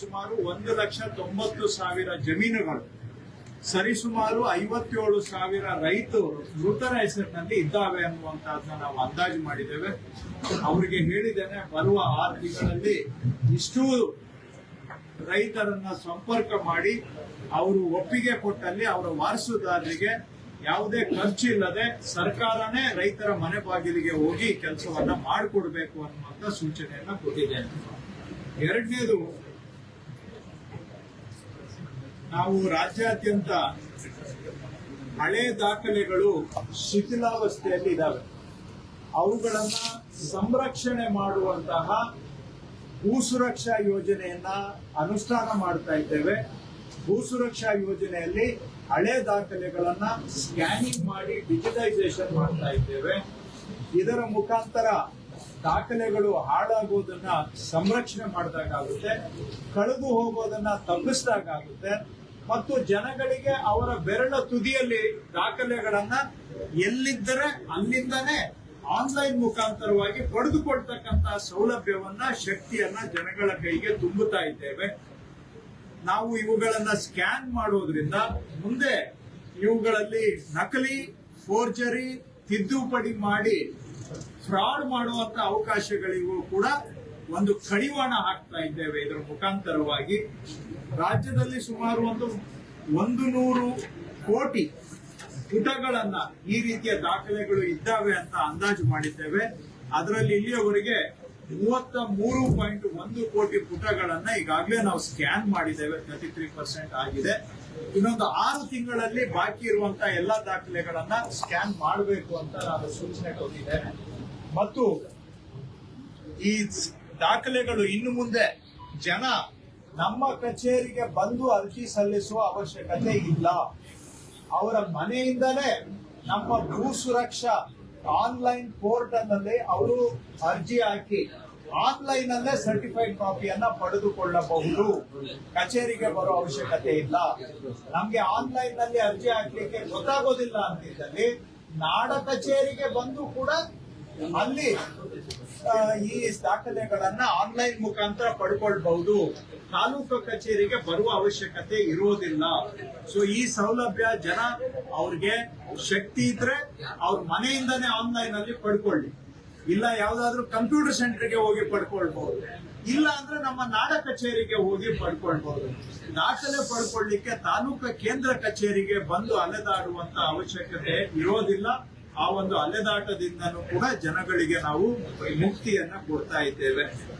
ಸುಮಾರು ಒಂದು ಲಕ್ಷ ತೊಂಬತ್ತು ಸಾವಿರ ಜಮೀನುಗಳು, ಸರಿಸುಮಾರು ಐವತ್ತೇಳು ಸಾವಿರ ರೈತರು ಮೃತರ ಹೆಸರಿನಲ್ಲಿ ಇದ್ದಾವೆ ಅನ್ನುವಂತಹದನ್ನ ನಾವು ಅಂದಾಜು ಮಾಡಿದ್ದೇವೆ. ಅವರಿಗೆ ಹೇಳಿದ್ದೇನೆ, ಬರುವ ಆರು ತಿಂಗಳಲ್ಲಿ ಇಷ್ಟು ರೈತರನ್ನ ಸಂಪರ್ಕ ಮಾಡಿ, ಅವರು ಒಪ್ಪಿಗೆ ಕೊಟ್ಟಲ್ಲಿ ಅವರ ವಾರಸುದಾರರಿಗೆ ಯಾವುದೇ ಖರ್ಚಿಲ್ಲದೆ ಸರ್ಕಾರನೇ ರೈತರ ಮನೆ ಬಾಗಿಲಿಗೆ ಹೋಗಿ ಕೆಲಸವನ್ನ ಮಾಡಿಕೊಡ್ಬೇಕು ಅನ್ನುವಂತ ಸೂಚನೆಯನ್ನ ಕೊಟ್ಟಿದ್ದೇನೆ. ಎರಡನೇದು ನಾವು ರಾಜ್ಯಾದ್ಯಂತ ಹಳೆ ದಾಖಲೆಗಳು ಶಿಥಿಲಾವಸ್ಥೆಯಲ್ಲಿ ಇದ್ದಾವೆ ಅವುಗಳನ್ನ ಸಂರಕ್ಷಣೆ ಮಾಡುವಂತಹ ಭೂ ಸುರಕ್ಷಾ ಯೋಜನೆಯನ್ನ ಅನುಷ್ಠಾನ ಮಾಡ್ತಾ ಇದ್ದೇವೆ. ಭೂ ಸುರಕ್ಷಾ ಯೋಜನೆಯಲ್ಲಿ ಹಳೆ ದಾಖಲೆಗಳನ್ನ ಸ್ಕ್ಯಾನಿಂಗ್ ಮಾಡಿ ಡಿಜಿಟೈಸೇಷನ್ ಮಾಡ್ತಾ ಇದ್ದೇವೆ. ಇದರ ಮುಖಾಂತರ ದಾಖಲೆಗಳು ಹಾಳಾಗೋದನ್ನ ಸಂರಕ್ಷಣೆ ಮಾಡಿದಾಗುತ್ತೆ ಕಳೆದು ಹೋಗೋದನ್ನ ತಪ್ಪಿಸಿದಾಗುತ್ತೆ ಮತ್ತು ಜನಗಳಿಗೆ ಅವರ ಬೆರಳ ತುದಿಯಲ್ಲಿ ದಾಖಲೆಗಳನ್ನ ಎಲ್ಲಿದ್ದರೆ ಅಲ್ಲಿಂದನೇ ಆನ್ಲೈನ್ ಮುಖಾಂತರವಾಗಿ ಪಡೆದುಕೊಳ್ತಕ್ಕಂತಹ ಸೌಲಭ್ಯವನ್ನ, ಶಕ್ತಿಯನ್ನ ಜನಗಳ ಕೈಗೆ ತುಂಬುತ್ತಾ ಇದ್ದೇವೆ. ನಾವು ಇವುಗಳನ್ನ ಸ್ಕ್ಯಾನ್ ಮಾಡೋದ್ರಿಂದ ಮುಂದೆ ಇವುಗಳಲ್ಲಿ ನಕಲಿ, ಫೋರ್ಜರಿ, ತಿದ್ದುಪಡಿ ಮಾಡಿ ಫ್ರಾಡ್ ಮಾಡುವಂತ ಅವಕಾಶಗಳಿಗೂ ಕೂಡ ಒಂದು ಕಡಿವಾಣ ಹಾಕ್ತಾ ಇದ್ದೇವೆ ಇದರ ಮುಖಾಂತರವಾಗಿ. ರಾಜ್ಯದಲ್ಲಿ ಸುಮಾರು ಒಂದು ಒಂದು ನೂರು ಕೋಟಿ ಪುಟಗಳನ್ನ ಈ ರೀತಿಯ ದಾಖಲೆಗಳು ಇದ್ದಾವೆ ಅಂತ ಅಂದಾಜು ಮಾಡಿದ್ದೇವೆ. ಅದರಲ್ಲಿ ಇಲ್ಲಿಯವರೆಗೆ ಮೂವತ್ತ ಮೂರು ಪಾಯಿಂಟ್ ಒಂದು ಕೋಟಿ ಪುಟಗಳನ್ನ ಈಗಾಗಲೇ ನಾವು ಸ್ಕ್ಯಾನ್ ಮಾಡಿದ್ದೇವೆ. ತರ್ಟಿ ತ್ರೀ ಪರ್ಸೆಂಟ್ ಆಗಿದೆ. ಇನ್ನೊಂದು ಆರು ತಿಂಗಳಲ್ಲಿ ಬಾಕಿ ಇರುವಂತಹ ಎಲ್ಲಾ ದಾಖಲೆಗಳನ್ನ ಸ್ಕ್ಯಾನ್ ಮಾಡಬೇಕು ಅಂತ ನಾನು ಸೂಚನೆ ಕೊಟ್ಟಿದ್ದೇನೆ. ಮತ್ತು ಈ ದಾಖಲೆಗಳು ಇನ್ನು ಮುಂದೆ ಜನ ನಮ್ಮ ಕಚೇರಿಗೆ ಬಂದು ಅರ್ಜಿ ಸಲ್ಲಿಸುವ ಅವಶ್ಯಕತೆ ಇಲ್ಲ. ಅವರ ಮನೆಯಿಂದಲೇ ನಮ್ಮ ಭೂ ಸುರಕ್ಷಾ ಆನ್ಲೈನ್ ಪೋರ್ಟಲ್ನಲ್ಲಿ ಅವರು ಅರ್ಜಿ ಹಾಕಿ ಆನ್ಲೈನ್ ಅಲ್ಲೇ ಸರ್ಟಿಫೈಡ್ ಕಾಪಿಯನ್ನ ಪಡೆದುಕೊಳ್ಳಬಹುದು. ಕಚೇರಿಗೆ ಬರೋ ಅವಶ್ಯಕತೆ ಇಲ್ಲ. ನಮ್ಗೆ ಆನ್ಲೈನ್ನಲ್ಲಿ ಅರ್ಜಿ ಹಾಕ್ಲಿಕ್ಕೆ ಗೊತ್ತಾಗೋದಿಲ್ಲ ಅಂತಿದ್ದಲ್ಲಿ ನಾಡ ಕಚೇರಿಗೆ ಬಂದು ಕೂಡ ಅಲ್ಲಿ ಈ ದಾಖಲೆಗಳನ್ನ ಆನ್ಲೈನ್ ಮುಖಾಂತರ ಪಡ್ಕೊಳ್ಬಹುದು. ತಾಲೂಕು ಕಚೇರಿಗೆ ಬರುವ ಅವಶ್ಯಕತೆ ಇರೋದಿಲ್ಲ. ಸೊ ಈ ಸೌಲಭ್ಯ ಜನ ಅವ್ರಿಗೆ ಶಕ್ತಿ ಇದ್ರೆ ಅವ್ರ ಮನೆಯಿಂದನೇ ಆನ್ಲೈನ್ ಅಲ್ಲಿ ಪಡ್ಕೊಳ್ಳಿ. ಇಲ್ಲ ಯಾವ್ದಾದ್ರು ಕಂಪ್ಯೂಟರ್ ಸೆಂಟರ್ಗೆ ಹೋಗಿ ಪಡ್ಕೊಳ್ಬಹುದು. ಇಲ್ಲ ಅಂದ್ರೆ ನಮ್ಮ ನಾಡ ಕಚೇರಿಗೆ ಹೋಗಿ ಪಡ್ಕೊಳ್ಬಹುದು. ದಾಖಲೆ ಪಡ್ಕೊಳ್ಳಿಕ್ಕೆ ತಾಲೂಕು ಕೇಂದ್ರ ಕಚೇರಿಗೆ ಬಂದು ಅಲೆದಾಡುವಂತ ಅವಶ್ಯಕತೆ ಇರೋದಿಲ್ಲ. ಆ ಒಂದು ಅಲೆದಾಟದಿಂದನೂ ಕೂಡ ಜನಗಳಿಗೆ ನಾವು ಮುಕ್ತಿಯನ್ನ ಕೊಡ್ತಾ ಇದ್ದೇವೆ.